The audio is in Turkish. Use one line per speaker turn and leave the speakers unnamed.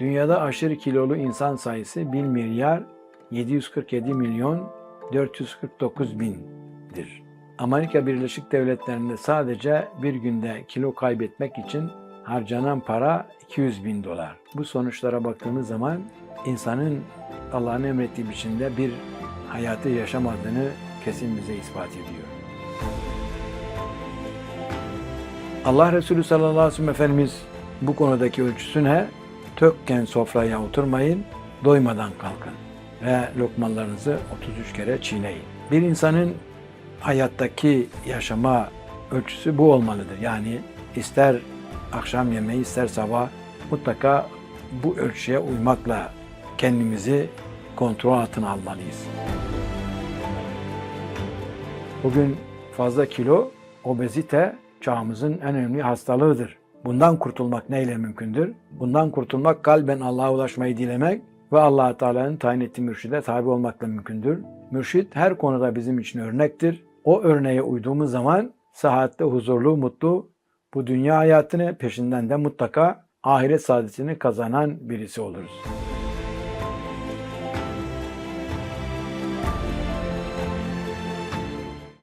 Dünyada aşırı kilolu insan sayısı 1 milyar 747 milyon 449 bindir. Amerika Birleşik Devletleri'nde sadece bir günde kilo kaybetmek için harcanan para 200 bin dolar. Bu sonuçlara baktığımız zaman insanın Allah'ın emrettiği biçimde bir hayatı yaşamadığını kesin bize ispat ediyor. Allah Resulü sallallahu aleyhi ve sellem Efendimiz bu konudaki ölçüsü ne? Tökken sofraya oturmayın, doymadan kalkın ve lokmalarınızı 33 kere çiğneyin. Bir insanın hayattaki yaşama ölçüsü bu olmalıdır. Yani ister akşam yemeği ister sabah mutlaka bu ölçüye uymakla kendimizi kontrol altına almalıyız. Bugün fazla kilo, obezite çağımızın en önemli hastalığıdır. Bundan kurtulmak neyle mümkündür? Bundan kurtulmak kalben Allah'a ulaşmayı dilemek ve allah Teala'nın tayin ettiği mürşide tabi olmakla mümkündür. Mürşit her konuda bizim için örnektir. O örneğe uyduğumuz zaman sıhhatte huzurlu, mutlu, bu dünya hayatını peşinden de mutlaka ahiret saadetini kazanan birisi oluruz.